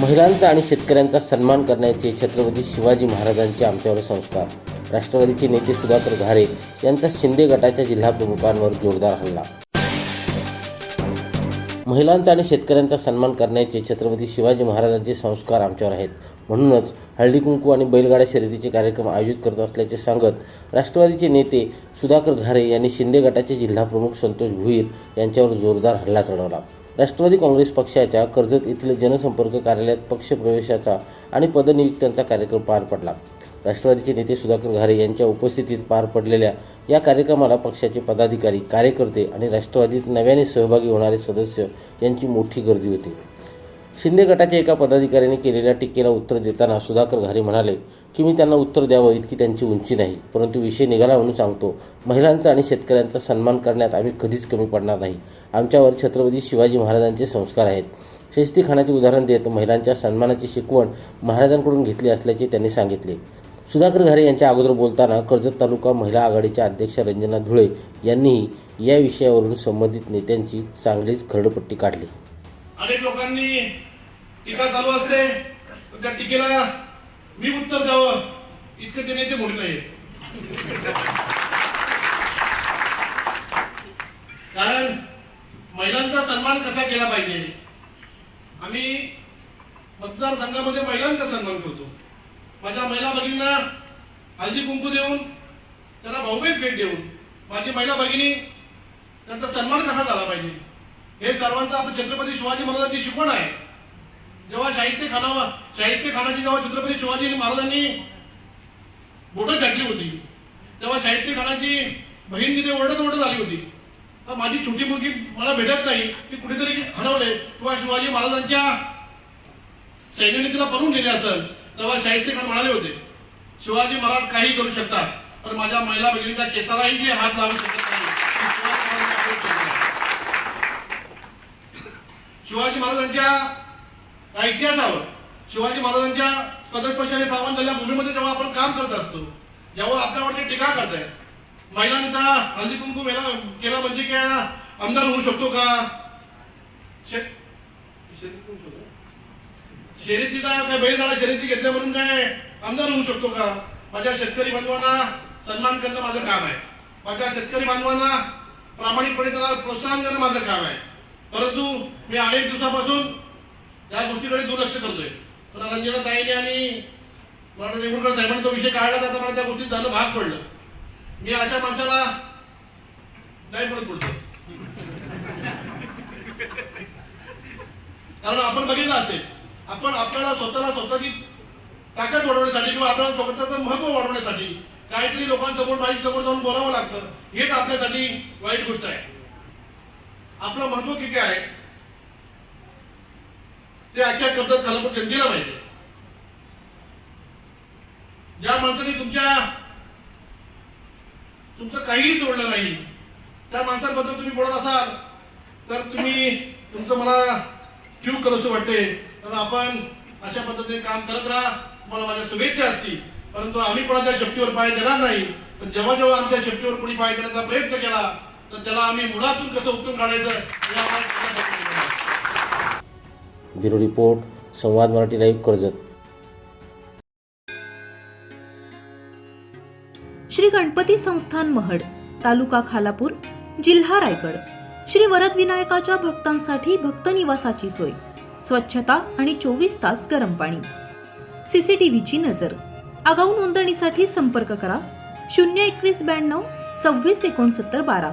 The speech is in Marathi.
महिलांचा आणि शेतकऱ्यांचा सन्मान करण्याचे छत्रपती शिवाजी महाराजांचे आमच्यावर संस्कार. राष्ट्रवादीचे नेते सुधाकर घारे यांचा शिंदे गटाच्या जिल्हाप्रमुखांवर जोरदार हल्ला. महिलांचा आणि शेतकऱ्यांचा सन्मान करण्याचे छत्रपती शिवाजी महाराजांचे संस्कार आमच्यावर आहेत. म्हणूनच हळदी कुंकू आणि बैलगाड्या शर्यतीचे कार्यक्रम आयोजित करत असल्याचे सांगत राष्ट्रवादीचे नेते सुधाकर घारे यांनी शिंदे गटाचे जिल्हाप्रमुख संतोष भुईर यांच्यावर जोरदार हल्ला चढवला. राष्ट्रवादी काँग्रेस पक्षाच्या कर्जत येथील जनसंपर्क कार्यालयात पक्षप्रवेशाचा आणि पदनियुक्त्यांचा कार्यक्रम पार पडला. राष्ट्रवादीचे नेते सुधाकर घारे यांच्या उपस्थितीत पार पडलेल्या या कार्यक्रमाला पक्षाचे पदाधिकारी कार्यकर्ते आणि राष्ट्रवादीत नव्याने सहभागी होणारे सदस्य यांची मोठी गर्दी होती. शिंदे गटाच्या एका पदाधिकाऱ्याने केलेल्या टीकेला उत्तर देताना सुधाकर घारे म्हणाले की मी त्यांना उत्तर द्यावं इतकी त्यांची उंची नाही परंतु विषय निघाला म्हणून सांगतो. महिलांचा आणि शेतकऱ्यांचा सन्मान करण्यात आम्ही कधीच कमी पडणार नाही. आमच्यावर छत्रपती शिवाजी महाराजांचे संस्कार आहेत. शिस्ती खानाचे उदाहरण देत महिलांच्या सन्मानाची शिकवण महाराजांकडून घेतली असल्याचे त्यांनी सांगितले. सुधाकर घारे यांच्या अगोदर बोलताना कर्जत तालुका महिला आघाडीच्या अध्यक्ष रंजना धुळे यांनीही या विषयावरून संबंधित नेत्यांची चांगलीच खरडपट्टी काढली. अनेक लोकांनी टीका चालू असते त्या टीकेला मी उत्तर द्यावं इतकं ते नेते मोठी नाही कारण महिलांचा सन्मान कसा केला पाहिजे? आम्ही मतदारसंघामध्ये महिलांचा सन्मान करतो. माझ्या महिला भगिनींना हळदी कुंकू देऊन त्यांना भाऊबीज भेट देऊन माझी महिला भगिनी त्यांचा सन्मान कसा झाला पाहिजे? हे सर्वांचं आपण छत्रपती शिवाजी महाराजांची शिकवण आहे. जेव्हा शाहिस्ते खानावर शाहिस्ते खानाची जेव्हा छत्रपती शिवाजी महाराजांनी बोटं छाटली होती तेव्हा शाहिस्ते खानाची बहीण तिथे ओरडत ओरडत आली होती. तर माझी छोटी मुलगी मला भेटत नाही ती कुठेतरी हरवले. किंवा शिवाजी महाराजांच्या सैन्याने तिला पळून गेले असेल. तेव्हा शाहिस्ते खान म्हणाले होते शिवाजी महाराज काही करू शकतात पण माझ्या महिला बहिणीचा केसालाही ते हात लावू शकतात नाही हे शिवाजी महाराजांचे आपले शब्द आहेत. शिवाजी महाराजांच्या इतिहासावर शिवाजी महाराजांच्या पदस्पर्शाने पावन झालेल्या भूमीमध्ये जेव्हा आपण काम करत असतो जेव्हा आपल्यावरती टीका करताय. महिलांचा हल्दी कुंकू मेला केला म्हणजे काय? आमदार होऊ शकतो का? शर्यती काय बैलगाडा शर्यती घेतल्या म्हणून काय? आमदार होऊ शकतो का? माझ्या शेतकरी बांधवांना सन्मान करणं माझं काम आहे. माझ्या शेतकरी बांधवांना प्रामाणिकपणे त्याला प्रोत्साहन देणं माझं काम आहे. परंतु मी अनेक दिवसापासून या गोष्टीकडे दुर्लक्ष करतोय. पण रंजना ताईने आणि मला वेगवेगळ्या साहेबांनी तो विषय काढला तर मला त्या गोष्टीत झालं भाग पडलं. मी अशा माणसाला नाही पडत पडतो कारण आपण बघितलं असेल आपण आपल्याला स्वतःला स्वतःची ताकद वाढवण्यासाठी किंवा आपल्याला स्वतःचं महत्त्व वाढवण्यासाठी काहीतरी लोकांसमोर माझी समोर जाऊन बोलावं लागतं. हेच आपल्यासाठी वाईट गोष्ट आहे. आपलं महत्त्व किती आहे? ते अख्ख्या कर्जत पण जनतेला माहिती ज्या माणसाने तुमच्या तुमचं काहीही सोडलं नाही त्या माणसाबद्दल तुम्ही बोलत असाल तर तुम्ही तुमचं मला क्यू करसं वाटते. तर आपण अशा पद्धतीने काम करत राहा. तुम्हाला माझ्या शुभेच्छा असतील. परंतु आम्ही कोणाच्या शक्तीवर पाय देणार नाही. पण जेव्हा जेव्हा आमच्या शक्तीवर कोणी पाय देण्याचा प्रयत्न केला तर त्याला आम्ही मुळातून कसं काढायचं. Bureau report Samvad Marathi live Karjat. Shri Ganpati Sansthan Mahad taluka Khalapur जिल्हा रायगड. श्री वरद विनायकाच्या भक्तांसाठी भक्त निवासाची सोय स्वच्छता आणि चोवीस तास गरम पाणी. सीसीटीव्हीची नजर. आगाऊ नोंदणीसाठी संपर्क करा शून्य एकवीस ब्याण्णव सव्वीस एकोणसत्तर बारा.